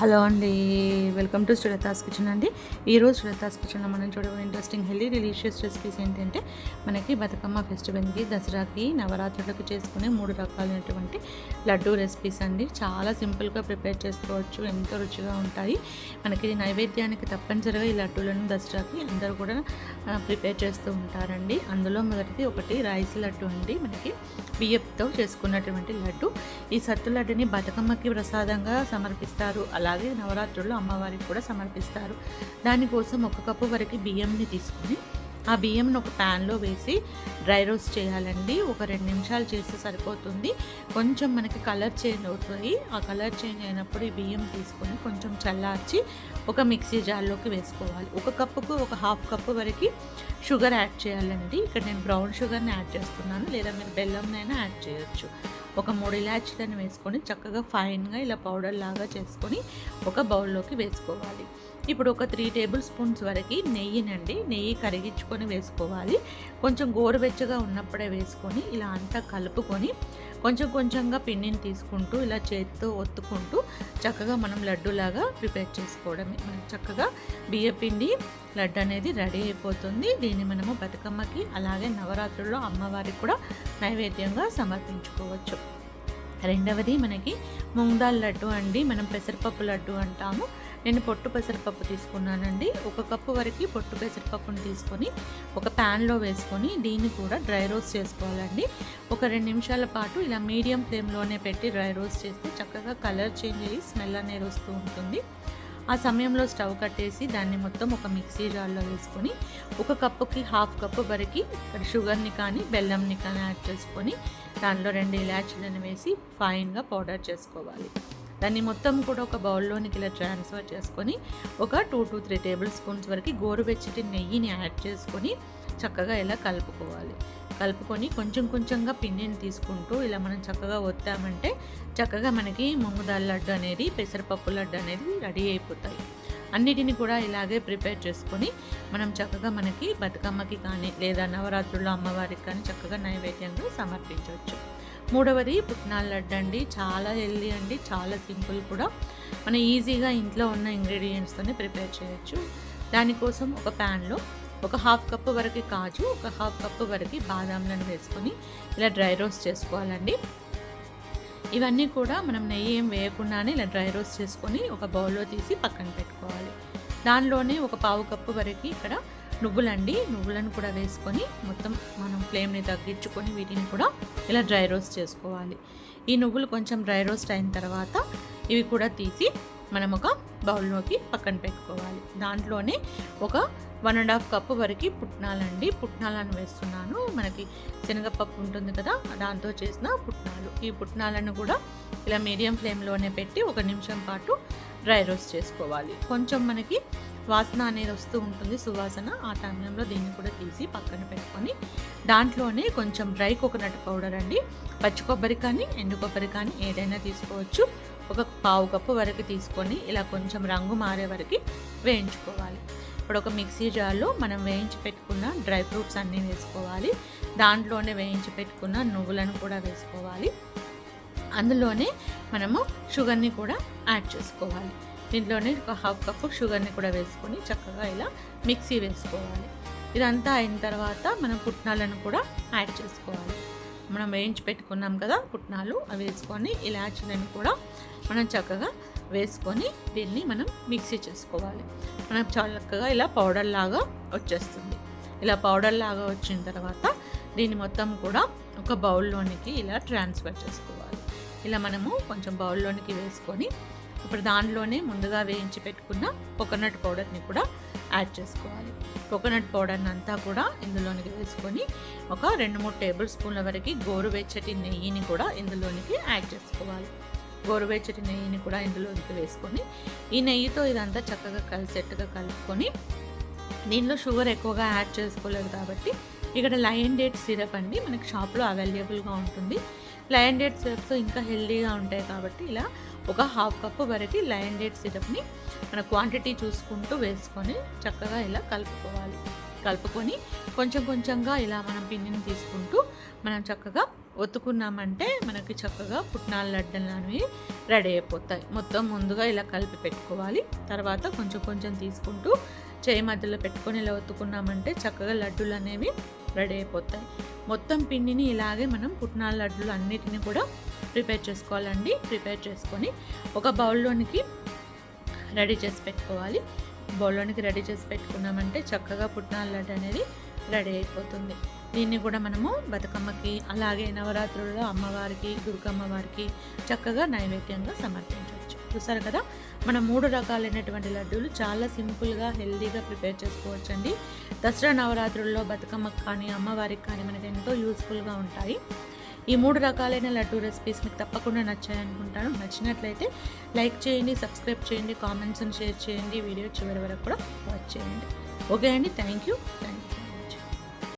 Hello అండి welcome to సులతాస్ kitchen అండి. ఈరోజు సులతాస్ కిచెన్లో మనం చూడబోయే ఇంట్రెస్టింగ్ హెల్దీ రిలీషియస్ రెసిపీస్ ఏంటంటే మనకి బతుకమ్మ ఫెస్టివల్కి దసరాకి నవరాత్రులకు చేసుకునే మూడు రకాలైనటువంటి లడ్డు రెసిపీస్ అండి. చాలా సింపుల్గా ప్రిపేర్ చేసుకోవచ్చు ఎంతో రుచిగా ఉంటాయి. మనకి నైవేద్యానికి తప్పనిసరిగా ఈ లడ్డూలను దసరాకి అందరూ కూడా ప్రిపేర్ చేస్తూ ఉంటారండి. అందులో మొదటిది ఒకటి రైస్ లడ్డు అండి. మనకి బియ్యంతో చేసుకున్నటువంటి లడ్డు. ఈ సత్తు లడ్డుని బతుకమ్మకి ప్రసాదంగా సమర్పిస్తారు. అలా అలాగే నవరాత్రుల్లో అమ్మవారికి కూడా సమర్పిస్తారు. దానికోసం ఒక కప్పు వరకు బియ్యంని తీసుకుని ఆ బియ్యంని ఒక ప్యాన్లో వేసి డ్రై రోస్ట్ చేయాలండి. ఒక రెండు నిమిషాలు చేస్తే సరిపోతుంది. కొంచెం మనకి కలర్ చేంజ్ అవుతుంది ఆ కలర్ చేంజ్ అయినప్పుడు ఈ బియ్యం తీసుకొని కొంచెం చల్లార్చి ఒక మిక్సీ జార్లోకి వేసుకోవాలి. ఒక కప్పుకు ఒక హాఫ్ కప్పు వరకు షుగర్ యాడ్ చేయాలండి. ఇక్కడ నేను బ్రౌన్ షుగర్ని యాడ్ చేస్తున్నాను. లేదా మీరు బెల్లంనైనా యాడ్ చేయొచ్చు. ఒక మూడు ఇలాచీలను వేసుకొని చక్కగా ఫైన్గా ఇలా పౌడర్ లాగా చేసుకొని ఒక బౌల్లోకి వేసుకోవాలి. ఇప్పుడు ఒక త్రీ టేబుల్ స్పూన్స్ వరకు నెయ్యినండి నెయ్యి కరిగించుకొని వేసుకోవాలి. కొంచెం గోరువెచ్చగా ఉన్నప్పుడే వేసుకొని ఇలా అంతా కలుపుకొని కొంచెం కొంచెంగా పిండిని తీసుకుంటూ ఇలా చేతితో ఒత్తుకుంటూ చక్కగా మనం లడ్డూలాగా ప్రిపేర్ చేసుకోవడమే. మనం చక్కగా బియ్య పిండి లడ్డు అనేది రెడీ అయిపోతుంది. దీన్ని మనము బతుకమ్మకి అలాగే నవరాత్రుల్లో అమ్మవారికి కూడా నైవేద్యంగా సమర్పించుకోవచ్చు. రెండవది మనకి మూంగ్దాల్ లడ్డు అండి. మనం పెసరపప్పు లడ్డు అంటాము. నేను పొట్టు పెసరపప్పు తీసుకున్నానండి. ఒక కప్పు వరకు పొట్టు పెసరపప్పును తీసుకొని ఒక ప్యాన్లో వేసుకొని దీన్ని కూడా డ్రై రోస్ట్ చేసుకోవాలండి. ఒక రెండు నిమిషాల పాటు ఇలా మీడియం ఫ్లేమ్లోనే పెట్టి డ్రై రోస్ట్ చేస్తే చక్కగా కలర్ చేంజ్ అయ్యి స్మెల్ అనేది వస్తూ ఉంటుంది. ఆ సమయంలో స్టవ్ కట్టేసి దాన్ని మొత్తం ఒక మిక్సీ జార్లో వేసుకొని ఒక కప్పుకి హాఫ్ కప్పు వరకు షుగర్ని కానీ బెల్లంని కానీ యాడ్ చేసుకొని దానిలో రెండు ఇలాచీలను వేసి ఫైన్గా పౌడర్ చేసుకోవాలి. దాన్ని మొత్తం కూడా ఒక బౌల్లోనికి ఇలా ట్రాన్స్ఫర్ చేసుకొని ఒక two to three table spoons వరకు గోరువెచ్చటి నెయ్యిని యాడ్ చేసుకొని చక్కగా ఇలా కలుపుకోవాలి. కలుపుకొని కొంచెం కొంచెంగా పిండిని తీసుకుంటూ ఇలా మనం చక్కగా వత్తామంటే చక్కగా మనకి ముంగుదాల్ లడ్డు అనేది పెసరపప్పు లడ్డు అనేది రెడీ అయిపోతాయి. అన్నిటిని కూడా ఇలాగే ప్రిపేర్ చేసుకొని మనం చక్కగా మనకి బతుకమ్మకి కానీ లేదా నవరాత్రుల్లో అమ్మవారికి కానీ చక్కగా నైవేద్యంగా సమర్పించవచ్చు. మూడవది పుట్నాల లడ్డు అండి. చాలా హెల్దీ అండి. చాలా సింపుల్ కూడా. మనం ఈజీగా ఇంట్లో ఉన్న ఇంగ్రీడియంట్స్తోనే ప్రిపేర్ చేయొచ్చు. దానికోసం ఒక ప్యాన్లో ఒక హాఫ్ కప్ వరకు కాజు ఒక హాఫ్ కప్ వరకు బాదాంలను వేసుకొని ఇలా డ్రై రోస్ట్ చేసుకోవాలండి. ఇవన్నీ కూడా మనం నెయ్యి ఏం వేయకుండానే ఇలా డ్రై రోస్ట్ చేసుకొని ఒక బౌల్లో తీసి పక్కన పెట్టుకోవాలి. దానిలోనే ఒక పావు కప్పు వరకు ఇక్కడ నువ్వులండి. నువ్వులను కూడా వేసుకొని మొత్తం మనం ఫ్లేమ్ని తగ్గించుకొని వీటిని కూడా ఇలా డ్రై రోస్ట్ చేసుకోవాలి. ఈ నువ్వులు కొంచెం డ్రై రోస్ట్ అయిన తర్వాత ఇవి కూడా తీసి మనం ఒక బౌల్లోకి పక్కన పెట్టుకోవాలి. దాంట్లోనే ఒక వన్ అండ్ హాఫ్ కప్పు వరకు పుట్నాలండి. పుట్నాలను వేస్తున్నాను. మనకి శనగపప్పు ఉంటుంది కదా దాంతో చేసిన పుట్నాలు. ఈ పుట్నాలను కూడా ఇలా మీడియం ఫ్లేమ్లోనే పెట్టి ఒక నిమిషం పాటు డ్రై రోస్ట్ చేసుకోవాలి. కొంచెం మనకి వాసన అనేది వస్తూ ఉంటుంది సువాసన. ఆ టైంలో దీన్ని కూడా తీసి పక్కన పెట్టుకొని దాంట్లోనే కొంచెం డ్రై కోకోనట్ పౌడర్ అండి. పచ్చి కొబ్బరి కానీ ఎండు కొబ్బరి కానీ ఏదైనా తీసుకోవచ్చు. ఒక పావు కప్పు వరకు తీసుకొని ఇలా కొంచెం రంగు మారే వరకు వేయించుకోవాలి. ఇప్పుడు ఒక మిక్సీ జార్లో మనం వేయించి పెట్టుకున్న డ్రై ఫ్రూట్స్ అన్నీ వేసుకోవాలి. దాంట్లోనే వేయించి పెట్టుకున్న నువ్వులను కూడా వేసుకోవాలి. అందులోనే మనము షుగర్ని కూడా యాడ్ చేసుకోవాలి. దీంట్లోనే ఒక హాఫ్ కప్పు షుగర్ని కూడా వేసుకొని చక్కగా ఇలా మిక్సీ వేసుకోవాలి. ఇదంతా అయిన తర్వాత మనం పుట్నాలను కూడా యాడ్ చేసుకోవాలి. మనం వేయించి పెట్టుకున్నాం కదా పుట్నాలు అవి వేసుకొని ఇలాచీలను కూడా మనం చక్కగా వేసుకొని దీన్ని మనం మిక్సీ చేసుకోవాలి. మనం చక్కగా ఇలా పౌడర్ లాగా వచ్చేస్తుంది. ఇలా పౌడర్ లాగా వచ్చిన తర్వాత దీన్ని మొత్తం కూడా ఒక బౌల్లోనికి ఇలా ట్రాన్స్ఫర్ చేసుకోవాలి. ఇలా మనము కొంచెం బౌల్లోనికి వేసుకొని ఇప్పుడు దానిలోనే ముందుగా వేయించి పెట్టుకున్న కోకోనట్ పౌడర్ని కూడా యాడ్ చేసుకోవాలి. కోకోనట్ పౌడర్ని అంతా కూడా ఇందులోనికి వేసుకొని ఒక రెండు మూడు టేబుల్ స్పూన్ల వరకు గోరువెచ్చటి నెయ్యిని కూడా ఇందులోనికి యాడ్ చేసుకోవాలి. గోరువెచ్చటి నెయ్యిని కూడా ఇందులోకి వేసుకొని ఈ నెయ్యితో ఇదంతా చక్కగా కలిసెట్టుగా కలుపుకొని దీనిలో షుగర్ ఎక్కువగా యాడ్ చేసుకోలేదు కాబట్టి ఇక్కడ లయన్ డేట్ సిరప్ అండి. మనకి షాప్లో అవైలబుల్గా ఉంటుంది. లయన్ డేట్ సిరప్స్ ఇంకా హెల్దీగా ఉంటాయి కాబట్టి ఇలా ఒక హాఫ్ కప్పు వరకు లయన్ డేట్ సిరప్ని మన క్వాంటిటీ చూసుకుంటూ వేసుకొని చక్కగా ఇలా కలుపుకోవాలి. కలుపుకొని కొంచెం కొంచెంగా ఇలా మనం పిండిని తీసుకుంటూ మనం చక్కగా ఒత్తుకున్నామంటే మనకి చక్కగా పుట్నాల లడ్డలు అనేవి రెడీ అయిపోతాయి. మొత్తం ముందుగా ఇలా కలిపి పెట్టుకోవాలి. తర్వాత కొంచెం కొంచెం తీసుకుంటూ చేయి మధ్యలో పెట్టుకొని ఇలా ఒత్తుకున్నామంటే చక్కగా లడ్డూలు అనేవి రెడీ అయిపోతాయి. మొత్తం పిండిని ఇలాగే మనం పుట్నాల లడ్డూలు అన్నిటిని కూడా ప్రిపేర్ చేసుకోవాలండి. ప్రిపేర్ చేసుకొని ఒక బౌల్లోనికి రెడీ చేసి పెట్టుకోవాలి. బౌల్లోనికి రెడీ చేసి పెట్టుకున్నామంటే చక్కగా పుట్నాల లడ్డు అనేది రెడీ అయిపోతుంది. దీన్ని కూడా మనము బతుకమ్మకి అలాగే నవరాత్రుల్లో అమ్మవారికి దుర్గమ్మ వారికి చక్కగా నైవేద్యంగా సమర్పించవచ్చు. చూసారు కదా? మనం మూడు రకాలైనటువంటి లడ్డూలు చాలా సింపుల్గా హెల్దీగా ప్రిపేర్ చేసుకోవచ్చు అండి దసరా నవరాత్రుల్లో బతుకమ్మకి కానీ అమ్మవారికి కానీ మనకి ఎంతో యూస్ఫుల్గా ఉంటాయి. ఈ మూడు రకాలైన లడ్డూ రెసిపీస్ మీకు తప్పకుండా నచ్చాయి అనుకుంటాను. నచ్చినట్లయితే లైక్ చేయండి సబ్స్క్రైబ్ చేయండి కామెంట్స్ని షేర్ చేయండి వీడియో చివరి వరకు కూడా వాచ్ చేయండి. ఓకే అండి. Thank you thank you